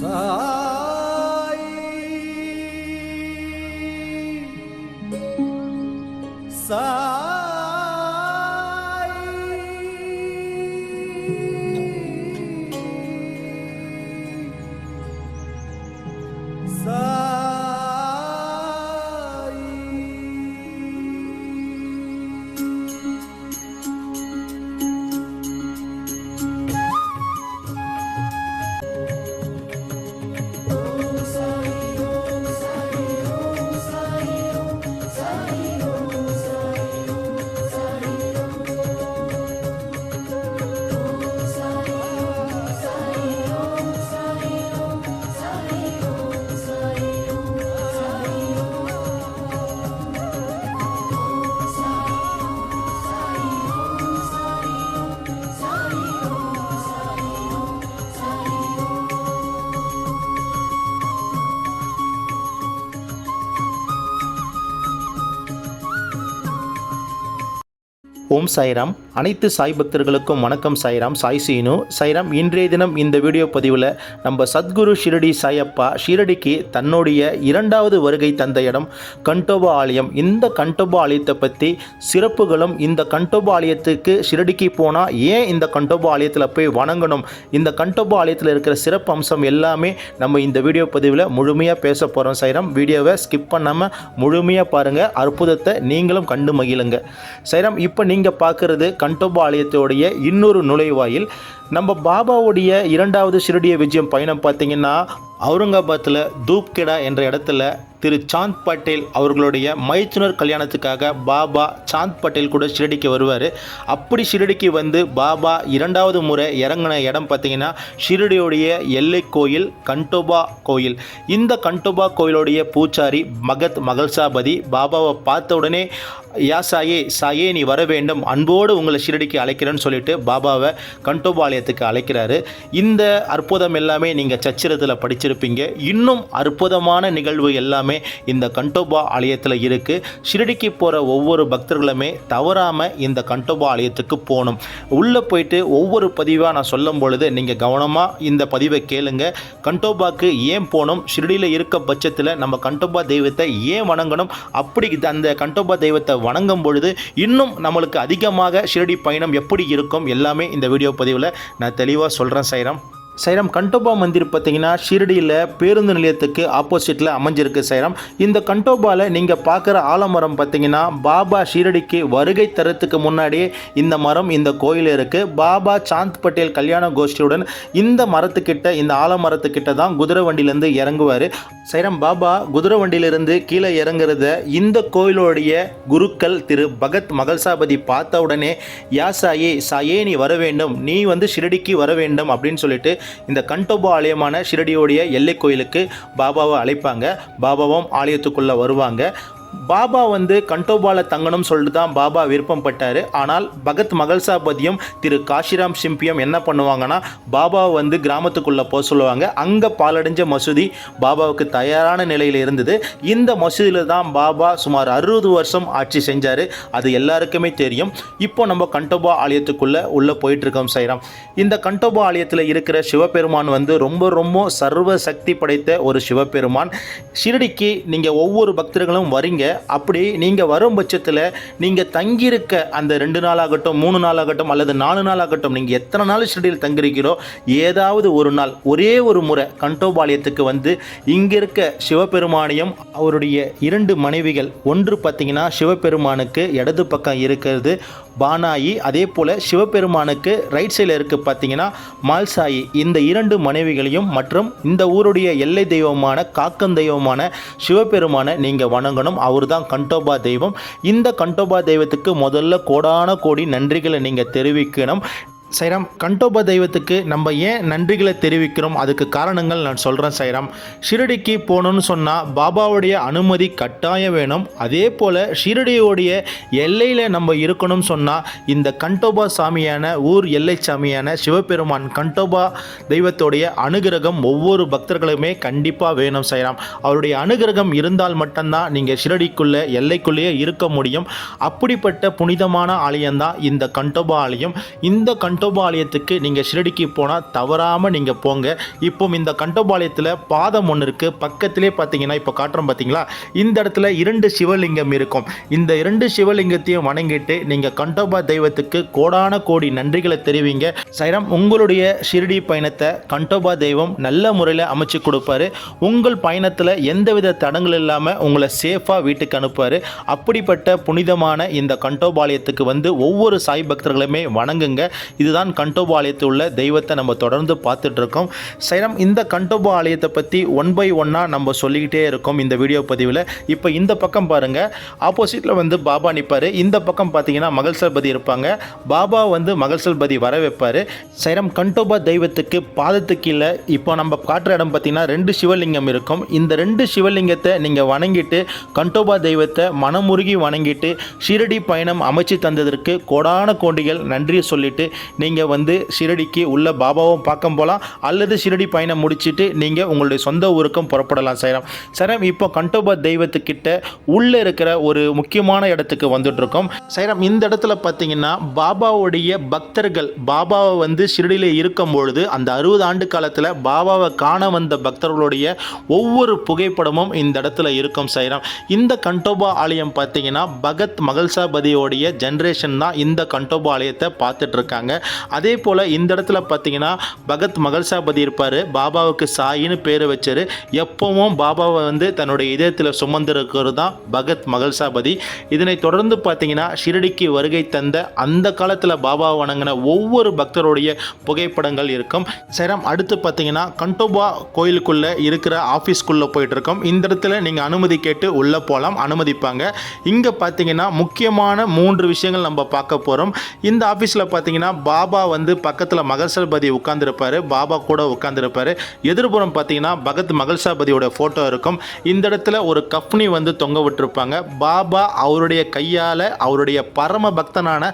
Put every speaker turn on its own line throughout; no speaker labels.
三。ஓம் சாய்ராம். அனைத்து சாய் பக்தர்களுக்கும் வணக்கம் சாய்ராம். சாய் சீனு. சாய்ராம் இன்றைய தினம் இந்த வீடியோ பதிவில் நம்ம சத்குரு ஷிரடி சாயப்பா ஷிரடிக்கு தன்னுடைய இரண்டாவது வருகை தந்த இடம் கண்டோபா ஆலயம். இந்த கண்டோபா ஆலயத்தை பற்றி சிறப்புகளும் இந்த கண்டோபா ஆலயத்துக்கு ஷிரடிக்கு போனால் ஏன் இந்த கண்டோபா ஆலயத்தில் போய் வணங்கணும்? இந்த கண்டோபா ஆலயத்தில் இருக்கிற சிறப்பு அம்சம் எல்லாமே நம்ம இந்த வீடியோ பதிவில் முழுமையாக பேச போகிறோம் சைராம் வீடியோவை ஸ்கிப் பண்ணாமல் முழுமையாக பாருங்கள் அற்புதத்தை நீங்களும் கண்டு மகிழுங்க. சைராம் இப்போ நீங்கள் பார்க்குறது கண்டோபா ஆலயத்தோடைய இன்னொரு நுழைவாயில். நம்ம பாபாவுடைய இரண்டாவது சிறுடிய விஜயம் பயணம் பார்த்தீங்கன்னா அவுரங்காபாத்தில் தூப்கெடா என்ற இடத்துல திரு சாந்த் பட்டேல் அவர்களுடைய மைத்துனர் கல்யாணத்துக்காக பாபா சாந்த் பட்டேல் கூட ஷிரடிக்கு வருவார். அப்படி ஷிரடிக்கு வந்து பாபா இரண்டாவது முறை இறங்கின இடம் பார்த்தீங்கன்னா ஷிரடியுடைய எல்லை கோயில் கண்டோபா கோயில். இந்த கண்டோபா கோயிலுடைய பூச்சாரி மகத் மகள்சாபதி பாபாவை பார்த்த உடனே யா சாயே சாயே நீ வர வேண்டும். அன்போடு உங்களை ஷிரடிக்கு அழைக்கிறேன்னு சொல்லிட்டு பாபாவை கண்டோபா ஆலயத்துக்கு அழைக்கிறாரு. இந்த அற்புதம் எல்லாமே நீங்கள் சச்சிரத்தில் படிச்சிருப்பீங்க. இன்னும் அற்புதமான நிகழ்வு எல்லாமே இந்த கண்டோபா ஆலயத்தில் இருக்குது ஷிரடிக்கு போகிற ஒவ்வொரு பக்தர்களுமே தவறாமல் இந்த கண்டோபா ஆலயத்துக்கு போகணும். உள்ளே போயிட்டு ஒவ்வொரு பதிவாக நான் சொல்லும் பொழுது நீங்கள் கவனமாக இந்த பதிவை கேளுங்க. கண்டோபாக்கு ஏன் போகணும்? ஷிரடியில் இருக்க பட்சத்தில் நம்ம கண்டோபா தெய்வத்தை ஏன் வணங்கணும்? அப்படி அந்த கண்டோபா தெய்வத்தை வணங்கும் பொழுது இன்னும் நம்மளுக்கு அதிகமாக ஷிரடி பயணம் எப்படி இருக்கும்? எல்லாமே இந்த வீடியோ பதிவில் நான் தெளிவாக சொல்கிறேன் சைரம். சைரம் கண்டோபா மந்திர் பார்த்தீங்கன்னா ஷிரடியில் பேருந்து நிலையத்துக்கு ஆப்போசிட்டில் அமைஞ்சிருக்கு சைரம். இந்த கண்டோபாவில் நீங்கள் பார்க்குற ஆலமரம் பார்த்தீங்கன்னா பாபா ஷீரடிக்கு வருகை தரத்துக்கு முன்னாடியே இந்த மரம் இந்த கோயில் இருக்குது பாபா சாந்த் பட்டேல் கல்யாண கோஷ்டியுடன் இந்த மரத்துக்கிட்ட இந்த ஆலமரத்துக்கிட்ட தான் குதிரை வண்டியிலேருந்து இறங்குவார். சைரம் பாபா குதிரை வண்டியிலிருந்து கீழே இறங்குறத இந்த கோயிலுடைய குருக்கள் திரு பகத் மகள்சாபதி பார்த்த உடனே யா சாயே சாயே நீ வர வேண்டும். நீ வந்து ஷிரடிக்கு வர வேண்டும். அப்படின்னு சொல்லிட்டு இந்த கண்டோபா ஆலயமான ஷிரடியோடைய எல்லை கோயிலுக்கு பாபாவை அழைப்பாங்க. பாபாவும் ஆலயத்துக்குள்ளே வருவாங்க. பாபா வந்து கண்டோபால தங்கணும்னு சொல்லிட்டு தான் பாபா விருப்பம் பட்டார் ஆனால் பகத் மகள்சாபதியும் திரு காஷிராம் சிம்பியம் என்ன பண்ணுவாங்கன்னா பாபாவை வந்து கிராமத்துக்குள்ளே போக சொல்லுவாங்க. அங்கே பாலடைஞ்ச மசூதி பாபாவுக்கு தயாரான நிலையில் இருந்தது. இந்த மசூதியில் தான் பாபா சுமார் அறுபது வருஷம் ஆட்சி செஞ்சார். அது எல்லாருக்குமே தெரியும். இப்போ நம்ம கண்டோபா ஆலயத்துக்குள்ளே உள்ளே போயிட்டுருக்கோம் சைராம். இந்த கண்டோபா ஆலயத்தில் இருக்கிற சிவபெருமான் வந்து ரொம்ப ரொம்ப சர்வ சக்தி படைத்த ஒரு சிவபெருமான். ஷிரடிக்கு நீங்கள் ஒவ்வொரு பக்தர்களும் வரீங்க. அப்படி நீங்கள் வரும் பட்சத்தில் நீங்கள் தங்கியிருக்க அந்த ரெண்டு நாளாகட்டும் மூணு நாளாகட்டும் அல்லது நாலு நாளாகட்டும் நீங்கள் எத்தனை நாள் ஷிரடியில் தங்கியிருக்கிறோ ஏதாவது ஒரு நாள் ஒரே ஒரு முறை கண்டோபாளையத்துக்கு வந்து இங்கே இருக்க சிவபெருமானையும் அவருடைய இரண்டு மனைவிகள் ஒன்று பார்த்தீங்கன்னா சிவபெருமானுக்கு இடது பக்கம் இருக்கிறது பானாயி அதே போல் சிவபெருமானுக்கு ரைட் சைடில் இருக்குது பார்த்தீங்கன்னா மால்சாயி. இந்த இரண்டு மனைவிகளையும் மற்றும் இந்த ஊருடைய எல்லை தெய்வமான காக்கம் தெய்வமான சிவபெருமானை நீங்கள் வணங்கணும். அவர் தான் கண்டோபா தெய்வம். இந்த கண்டோபா தெய்வத்துக்கு முதல்ல கோடான கோடி நன்றிகளை நீங்கள் தெரிவிக்கணும். சைராம் கண்டோபா தெய்வத்துக்கு நம்ம ஏன் நன்றிகளை தெரிவிக்கிறோம்? அதுக்கு காரணங்கள் நான் சொல்கிறேன் சைராம். ஷிரடிக்கு போகணும்னு சொன்னால் பாபாவுடைய அனுமதி கட்டாயம் வேணும். அதே போல் ஷிரடியோடைய எல்லையில் நம்ம இருக்கணும்னு சொன்னால் இந்த கண்டோபா சாமியான ஊர் எல்லை சாமியான சிவபெருமான் கண்டோபா தெய்வத்தோடைய அனுகிரகம் ஒவ்வொரு பக்தர்களுமே கண்டிப்பாக வேணும் சைராம். அவருடைய அனுகிரகம் இருந்தால் மட்டும்தான் நீங்கள் ஷிரடிக்குள்ளே எல்லைக்குள்ளேயே இருக்க முடியும். அப்படிப்பட்ட புனிதமான ஆலயம்தான் இந்த கண்டோபா ஆலயம். இந்த கண் கண்டோபாளையத்துக்கு நீங்கள் ஷிரடிக்கு போனால் தவறாமல் நீங்கள் போங்க. இப்போ இந்த கண்டோபாளையத்தில் பாதம் ஒன்று இருக்குது பக்கத்திலே பார்த்தீங்கன்னா இப்போ காட்டுறோம் பார்த்தீங்களா இந்த இடத்துல இரண்டு சிவலிங்கம் இருக்கும். இந்த இரண்டு சிவலிங்கத்தையும் வணங்கிட்டு நீங்கள் கண்டோபா தெய்வத்துக்கு கோடான கோடி நன்றிகளை தெரிவிங்க. சைரம் உங்களுடைய ஷிரடி பயணத்தை கண்டோபா தெய்வம் நல்ல முறையில் அமைச்சு கொடுப்பாரு. உங்கள் பயணத்தில் எந்தவித தடங்கள் இல்லாமல் உங்களை சேஃபாக வீட்டுக்கு அனுப்புவார். அப்படிப்பட்ட புனிதமான இந்த கண்டோபாளையத்துக்கு வந்து ஒவ்வொரு சாய் பக்தர்களுமே வணங்குங்க. இதுதான் கண்டோபாளையத்தில் உள்ள தெய்வத்தை நம்ம தொடர்ந்து பார்த்துட்டு இருக்கோம் சைரம் இந்த கண்டோபா ஆலயத்தை பற்றி ஒன் பை ஒன்னாக நம்ம சொல்லிக்கிட்டே இருக்கோம் இந்த வீடியோ பதிவில். இப்போ இந்த பக்கம் பாருங்கள் ஆப்போசிட்டில் வந்து பாபா நிற்பார் இந்த பக்கம் பார்த்தீங்கன்னா மகள்சல்பதி இருப்பாங்க. பாபா வந்து மகள்சல்பதி வர வைப்பார். சைரம் கண்டோபா தெய்வத்துக்கு பாதத்துக்கு கீழே இப்போ நம்ம காட்டுற இடம் பார்த்தீங்கன்னா ரெண்டு சிவலிங்கம் இருக்கும். இந்த ரெண்டு சிவலிங்கத்தை நீங்கள் வணங்கிட்டு கண்டோபா தெய்வத்தை மனமுருகி வணங்கிட்டு ஷிரடி பயணம் அமைச்சு தந்ததற்கு கோடான கோண்டிகள் நன்றி சொல்லிட்டு நீங்கள் வந்து ஷிரடிக்கு உள்ள பாபாவும் பார்க்க போகலாம் அல்லது ஷிரடி பயணம் முடிச்சிட்டு நீங்கள் உங்களுடைய சொந்த ஊருக்கும் புறப்படலாம் சைரம். சைரம் இப்போ கண்டோபா தெய்வத்துக்கிட்ட உள்ளே இருக்கிற ஒரு முக்கியமான இடத்துக்கு வந்துட்ருக்கோம் சைரம் இந்த இடத்துல பார்த்தீங்கன்னா பாபாவுடைய பக்தர்கள் பாபாவை வந்து ஷிரடியில் இருக்கும் பொழுது அந்த அறுபது ஆண்டு காலத்தில் பாபாவை காண வந்த பக்தர்களுடைய ஒவ்வொரு புகைப்படமும் இந்த இடத்துல இருக்கும் சைரம். இந்த கண்டோபா ஆலயம் பார்த்தீங்கன்னா பகத் மகள்சாபதியோடைய ஜென்ரேஷன் தான் இந்த கண்டோபா ஆலயத்தை பார்த்துட்ருக்காங்க அதே போல் இந்த இடத்துல பார்த்தீங்கன்னா பகத் மகள்சாபதி இருப்பார். பாபாவுக்கு சாயின்னு பேர் வச்சார். எப்பவும் பாபாவை வந்து தன்னுடைய இதயத்தில் சுமந்திருக்கிறது தான் பகத் மகள்சாபதி இதனை தொடர்ந்து பார்த்தீங்கன்னா ஷிரடிக்கு வருகை தந்த அந்த காலத்தில் பாபா வணங்கின ஒவ்வொரு பக்தருடைய புகைப்படங்கள் இருக்கும். சரம் அடுத்து பார்த்தீங்கன்னா கண்டோபா கோயிலுக்குள்ளே இருக்கிற ஆஃபீஸ்க்குள்ளே போயிட்டு இருக்கோம் இந்த இடத்துல நீங்கள் அனுமதி கேட்டு உள்ளே போகலாம் அனுமதிப்பாங்க. இங்கே பார்த்தீங்கன்னா முக்கியமான மூன்று விஷயங்கள் நம்ம பார்க்க போகிறோம் இந்த ஆஃபீஸில் பார்த்தீங்கன்னா பாபா வந்து பக்கத்தில் மகள்சல்பதி உட்காந்துருப்பாரு பாபா கூட உட்காந்துருப்பாரு எதிர்புறம் பார்த்தீங்கன்னா பகத் மகள்சாபதியோட ஃபோட்டோ இருக்கும். இந்த இடத்துல ஒரு கஃப்னி வந்து தொங்க விட்டுருப்பாங்க. பாபா அவருடைய கையால் அவருடைய பரம பக்தனான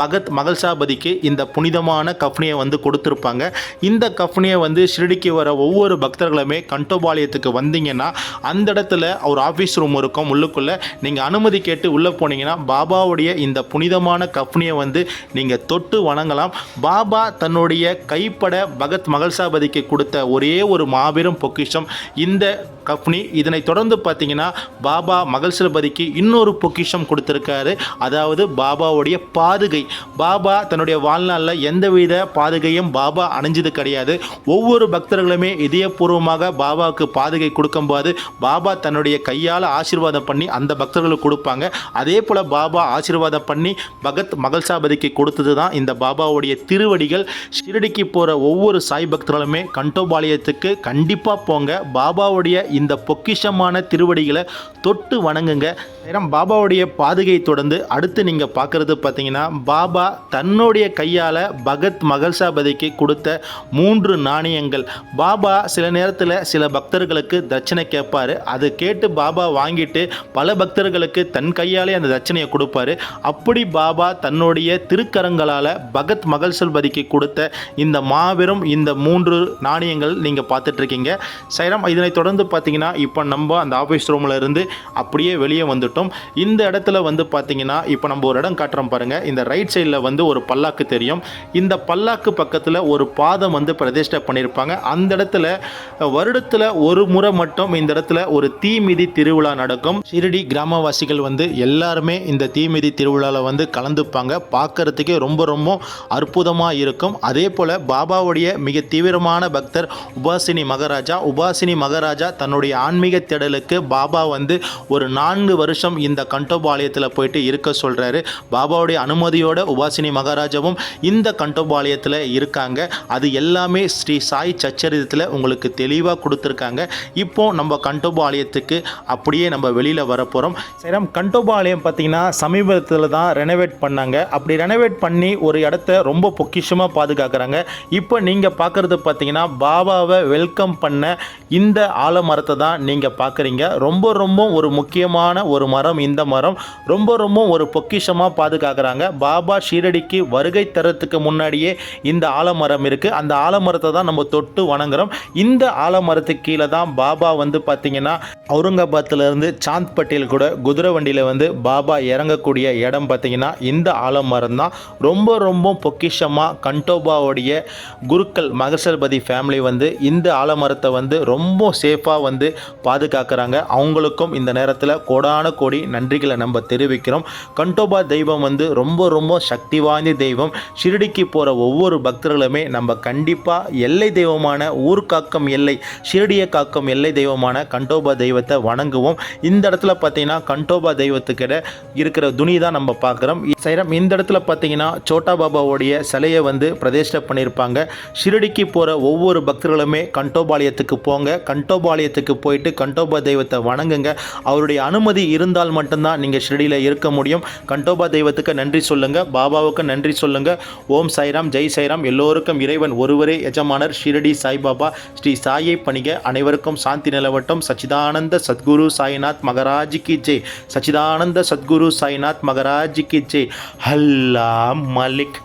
பகத் மகள்சாபதிக்கு இந்த புனிதமான கஃப்னியை வந்து கொடுத்துருப்பாங்க. இந்த கஃப்னியை வந்து ஷிரடிக்கு வர ஒவ்வொரு பக்தர்களுமே கண்டோபாளையத்துக்கு வந்தீங்கன்னா அந்த இடத்துல ஒரு ஆஃபீஸ் ரூம் இருக்கும் உள்ளுக்குள்ளே. நீங்கள் அனுமதி கேட்டு உள்ளே போனீங்கன்னா பாபாவுடைய இந்த புனிதமான கஃப்னியை வந்து நீங்கள் தொட்டு வணங்கலாம். பாபா தன்னுடைய கைப்பட பகத் மகள்சாபதிக்கு கொடுத்த ஒரே ஒரு மாபெரும் பொக்கிஷம் இந்த கஃப்னி. இதனை தொடர்ந்து பார்த்தீங்கன்னா பாபா மகள்சலபதிக்கு இன்னொரு பொக்கிஷம் கொடுத்துருக்காரு. அதாவது பாபாவுடைய பாதுகை. பாபா தன்னுடைய வாழ்நாளில் எந்தவித பாதுகையும் பாபா அணிஞ்சது கிடையாது. ஒவ்வொரு பக்தர்களுமே இதயபூர்வமாக பாபாவுக்கு பாதுகை கொடுக்கும்போது பாபா தன்னுடைய கையால் ஆசீர்வாதம் பண்ணி அந்த பக்தர்களுக்கு கொடுப்பாங்க. அதே போல் பாபா ஆசீர்வாதம் பண்ணி பகத் மகள்சாபதிக்கு கொடுத்தது தான் இந்த பாபாவுடைய திருவடிகள் ஷிரடிக்கு போகிற ஒவ்வொரு சாய் பக்தர்களுமே கண்டோபாளையத்துக்கு கண்டிப்பாக போங்க. பாபாவுடைய இந்த பொக்கிஷமான திருவடிகளை தொட்டு வணங்குங்க. நேரம் பாபாவுடைய பாதுகை தொடர்ந்து அடுத்து நீங்கள் பார்க்குறது பார்த்தீங்கன்னா பாபா தன்னுடைய கையால் பகத் மகள்சாபதிக்கு கொடுத்த மூன்று நாணயங்கள். பாபா சில நேரத்தில் சில பக்தர்களுக்கு தட்சணை கேட்பாரு. அது கேட்டு பாபா வாங்கிட்டு பல பக்தர்களுக்கு தன் கையாலே அந்த தட்சணையை கொடுப்பாரு. அப்படி பாபா தன்னுடைய திருக்கரங்களால் பகத் மகள் சல்பதிக்கு கொடுத்த இந்த மாபெரும் இந்த மூன்று நாணயங்கள் நீங்கள் பார்த்துட்ருக்கீங்க. சைரம் இதனை தொடர்ந்து பார்த்தீங்கன்னா இப்போ நம்ம அந்த ஆஃபீஸ் ரூமில் இருந்து அப்படியே வெளியே வந்துட்டோம். இந்த இடத்துல வந்து பார்த்தீங்கன்னா இப்போ நம்ம ஒரு இடம் காட்டுறோம் பாருங்கள் இந்த ரைட் சைடில் வந்து ஒரு பல்லாக்கு தெரியும். இந்த பல்லாக்கு பக்கத்தில் ஒரு பாதம் வந்து பிரதிஷ்டை பண்ணியிருப்பாங்க. அந்த இடத்துல வருடத்தில் ஒரு முறை மட்டும் இந்த இடத்துல ஒரு தீமிதி திருவிழா நடக்கும். ஷிரடி கிராமவாசிகள் வந்து எல்லாருமே இந்த தீமிதி திருவிழாவில் வந்து கலந்துப்பாங்க. பார்க்கறதுக்கே ரொம்ப ரொம்ப அற்புதமாக இருக்கும். அதே போல் பாபாவுடைய மிக தீவிரமான பக்தர் உபாசினி மகாராஜா. உபாசினி மகாராஜா தன்னுடைய ஆன்மீக தேடலுக்கு பாபா வந்து ஒரு நான்கு வருஷம் இந்த கண்டோபாலயத்தில் போயிட்டு இருக்க சொல்கிறாரு பாபாவுடைய அனுமதியோட உபாசினி மகாராஜாவும் இந்த கண்டோபாலயத்தில் இருக்காங்க. அது எல்லாமே ஸ்ரீ சாய் சச்சரிதத்தில் உங்களுக்கு தெளிவாக கொடுத்துருக்காங்க. இப்போ நம்ம கண்டோபாலயத்துக்கு அப்படியே நம்ம வெளியில் வரப்போகிறோம் சரி கண்டோபாலயம் பார்த்திங்கன்னா சமீபத்தில் தான் ரெனோவேட் பண்ணாங்க. அப்படி ரெனோவேட் பண்ணி ஒரு இடத்த ரொம்ப பொக்கிஷமாக பாதுகாக்கிறாங்க. இப்போ நீங்கள் பார்க்குறது பார்த்தீங்கன்னா பாபாவை வெல்கம் பண்ண இந்த ஆலமரத்தை தான் நீங்கள் பார்க்குறீங்க ரொம்ப ரொம்ப ஒரு முக்கியமான ஒரு மரம் இந்த மரம் ரொம்ப ரொம்ப ஒரு பொக்கிஷமாக பாதுகாக்கிறாங்க. பாபா ஷீரடிக்கு வருகை தரத்துக்கு முன்னாடியே இந்த ஆலமரம் இருக்குது அந்த ஆலமரத்தை தான் நம்ம தொட்டு வணங்குறோம். இந்த ஆலமரத்துக்கு கீழே தான் பாபா வந்து பார்த்தீங்கன்னா அவுரங்காபாத்லேருந்து சாந்த் பட்டேல் கூட குதிரை வண்டியில் வந்து பாபா இறங்கக்கூடிய இடம் பார்த்தீங்கன்னா இந்த ஆலமரம் தான். ரொம்ப ரொம்ப பொக்கிஷமாக கண்டோபாவுடைய குருக்கள் மகசல்பதி ஃபேமிலி வந்து இந்த ஆலமரத்தை வந்து ரொம்ப சேஃபாக வந்து பாதுகாக்கிறாங்க. அவங்களுக்கும் இந்த நேரத்தில் கோடான கோடி நன்றிகளை நம்ம தெரிவிக்கிறோம். கண்டோபா தெய்வம் வந்து ரொம்ப ரொம்ப சக்தி வாய்ந்த தெய்வம். ஷிரடிக்கு போகிற ஒவ்வொரு பக்தர்களுமே நம்ம கண்டிப்பாக எல்லை தெய்வமான ஊர் காக்கும் எல்லை ஷிரடியை காக்கும் எல்லை தெய்வமான கண்டோபா தெய்வத்தை வணங்குவோம். இந்த இடத்துல பார்த்தீங்கன்னா கண்டோபா தெய்வத்துக்கிட்ட இருக்கிற துணி தான் நம்ம பார்க்குறோம் சைரம் இந்த இடத்துல பார்த்தீங்கன்னா சோட்டா பாபாவோட பாபாவுடைய சிலையை வந்து பிரதிஷ்டை பண்ணியிருப்பாங்க. ஷிரடிக்கு போகிற ஒவ்வொரு பக்தர்களுமே கண்டோபாளையத்துக்கு போங்க. கண்டோபாளையத்துக்கு போயிட்டு கண்டோபா தெய்வத்தை வணங்குங்க. அவருடைய அனுமதி இருந்தால் மட்டும்தான் நீங்கள் ஷிரடியில் இருக்க முடியும். கண்டோபா தெய்வத்துக்கு நன்றி சொல்லுங்கள் பாபாவுக்கு நன்றி சொல்லுங்கள் ஓம் சாய்ராம் ஜெய் சாய்ராம். எல்லோருக்கும் இறைவன் ஒருவரே எஜமானர் ஷிரடி சாய்பாபா. ஸ்ரீ சாயை பணிக. அனைவருக்கும் சாந்தி நிலவட்டும். சச்சிதானந்த சத்குரு சாய்நாத் மகராஜ் கி ஜெய். சச்சிதானந்த சத்குரு சாய்நாத் மகராஜ் கி ஜெய். ஹல்லா மலிக்.